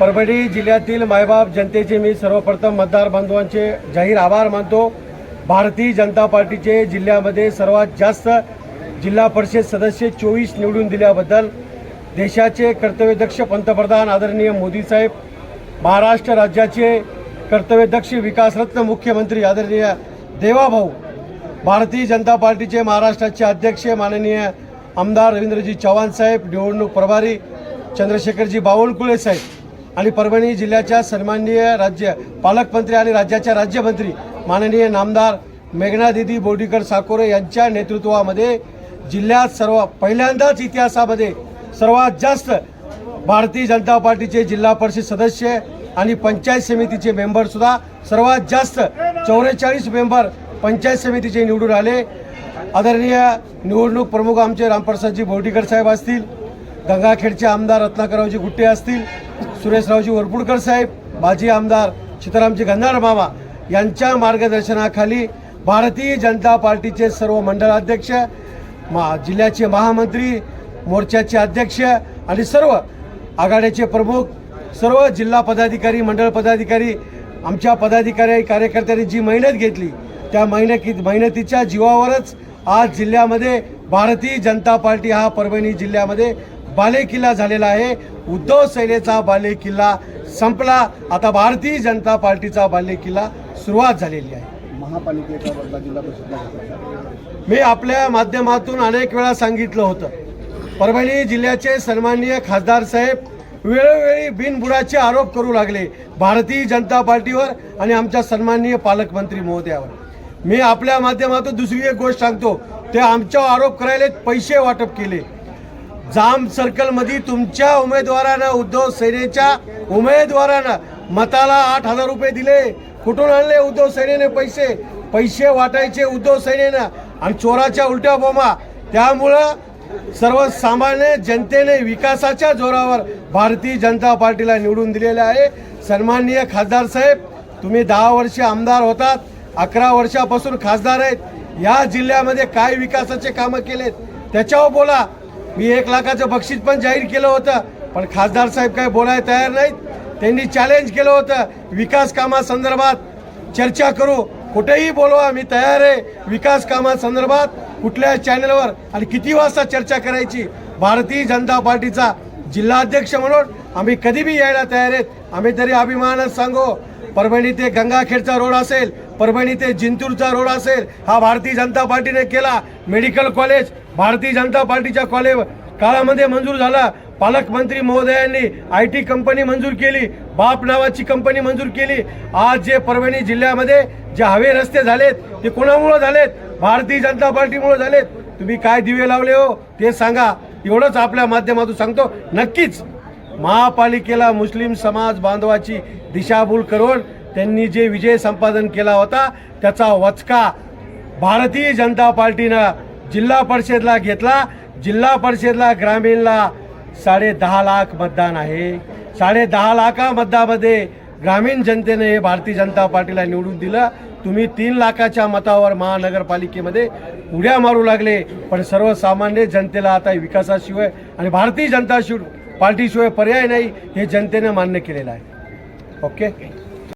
परभणी जिल्ह्यातील मायबाप जनतेचे मी सर्वप्रथम मतदार बांधवांचे जाहीर आभार मानतो. भारतीय जनता पार्टीचे जिल्ह्यामध्ये सर्वात जास्त जिल्हा परिषद सदस्य चोवीस निवडून दिल्याबद्दल देशाचे कर्तव्यदक्ष पंतप्रधान आदरणीय मोदी साहेब महाराष्ट्र राज्याचे कर्तव्यदक्ष विकासरत्न मुख्यमंत्री आदरणीय देवाभाऊ भारतीय जनता पार्टीचे महाराष्ट्राचे अध्यक्ष माननीय आमदार रवींद्रजी चव्हाण साहेब निवडणूक प्रभारी चंद्रशेखरजी बावनकुळे साहेब आणि परभणी जिल्ह्याच्या सन्माननीय राज्य पालकमंत्री आणि राज्याच्या राज्यमंत्री माननीय नामदार मेघनादिदी बोडीकर बोर्डीकर साकोरे यांच्या नेतृत्वामध्ये जिल्ह्यात सर्व पहिल्यांदाच इतिहासामध्ये सर्वात जास्त भारतीय जनता पार्टीचे जिल्हा परिषद सदस्य आणि पंचायत समितीचे मेंबरसुद्धा सर्वात जास्त चौवेचाळीस मेंबर पंचायत समितीचे निवडून आले. आदरणीय निवडणूक प्रमुख आमचे रामप्रसादजी बोर्डीकर साहेब असतील गंगाखेडचे आमदार रत्नाकररावजी गुट्टे असतील सुरेशरावजी वरपुडकर साहेब माजी आमदार सीतारामजी गंधार मामा यांच्या मार्गदर्शनाखाली भारतीय जनता पार्टीचे सर्व मंडळाध्यक्ष मा जिल्ह्याचे महामंत्री मोर्चाचे अध्यक्ष आणि सर्व आघाड्याचे प्रमुख सर्व जिल्हा पदाधिकारी मंडळ पदाधिकारी आमच्या पदाधिकारी कार्यकर्त्यांनी जी मेहनत घेतली त्या मेहनती मेहनतीच्या जीवावरच आज जिल्ह्यामध्ये भारतीय जनता पार्टी हा परभणी जिल्ह्यामध्ये बालेकिल्ला झालेला आहे. उद्धव सेनेचा बालेकिल्ला संपला. आता भारतीय जनता पार्टीचा बालेकिल्ला सुरुवात झालेली आहे. महापालिकेचा बदला जिल्हा परिषदला घेतला मी आपल्या माध्यमातून अनेक वेळा सांगितलं होतं. परभणी जिल्ह्याचे सन्माननीय खासदार साहेब वेळोवेळी बिनबुडाचे आरोप करू लागले भारतीय जनता पार्टीवर आणि आमच्या सन्माननीय पालकमंत्री महोदयावर. मी आपल्या माध्यमातून दुसरी एक गोष्ट सांगतो. ते आमच्यावर आरोप करायला पैसे वाटप केले. जाम सर्कलमध्ये तुमच्या उमेदवारानं उद्धव सेनेच्या उमेदवारानं मताला आठ हजार रुपये दिले. कुठून आणले उद्धव सेनेने पैसे? पैसे वाटायचे उद्धव सेनेनं. आणि चोराच्या उलट्या बोमा. त्यामुळं सर्वसामान्य जनतेने विकासाच्या जोरावर भारतीय जनता पार्टीला निवडून दिलेले आहे. सन्माननीय खासदार साहेब तुम्ही दहा वर्षे आमदार होतात. अकरा वर्षापासून खासदार आहेत. या जिल्ह्यामध्ये काय विकासाचे कामं केलेत? त्याच्यावर बोला. मी एक लाखाचं बक्षीस पण जाहीर केलं होतं पण खासदार साहेब काय बोलायला तयार नाहीत. त्यांनी चॅलेंज केलं होतं विकास कामासंदर्भात चर्चा करू कुठेही बोलवा मी तयार आहे विकास कामासंदर्भात कुठल्या चॅनलवर आणि किती वाजता चर्चा करायची? भारतीय जनता पार्टीचा जिल्हाध्यक्ष म्हणून आम्ही कधी बी यायला तयार आहेत. आम्ही तरी अभिमानात सांगू परभणी ते गंगाखेडचा रोड असेल परभणी ते जिंतूरचा रोड असेल हा भारतीय जनता पार्टीने केला. मेडिकल कॉलेज भारतीय जनता पार्टीच्या कॉलेज काळामध्ये मंजूर झाला. पालकमंत्री महोदयांनी आय टी कंपनी मंजूर केली. बाप नावाची कंपनी मंजूर केली. आज जे परभणी जिल्ह्यामध्ये जे हवे रस्ते झालेत ते कोणामुळं झालेत? भारतीय जनता पार्टीमुळे झालेत. तुम्ही काय दिवे लावले हो ते सांगा. एवढंच आपल्या माध्यमातून सांगतो. नक्कीच महापालिकेला मुस्लिम समाज बांधवाची दिशाभूल करून त्यांनी जे विजय संपादन केला होता त्याचा वचका भारतीय जनता पार्टीनं जिल्हा परिषदला घेतला. जिल्हा परिषदला ग्रामीणला साडे दहा लाख मतदान आहे. साडे दहा लाखा मतदामध्ये ग्रामीण जनतेने हे भारतीय जनता पार्टीला निवडून दिलं. तुम्ही तीन लाखाच्या मतावर महानगरपालिकेमध्ये उड्या मारू लागले. पण सर्वसामान्य जनतेला आता विकासाशिवाय आणि भारतीय जनता शिव पार्टीशिवाय पर्याय नाही हे जनतेने मान्य केलेलं आहे. ओके?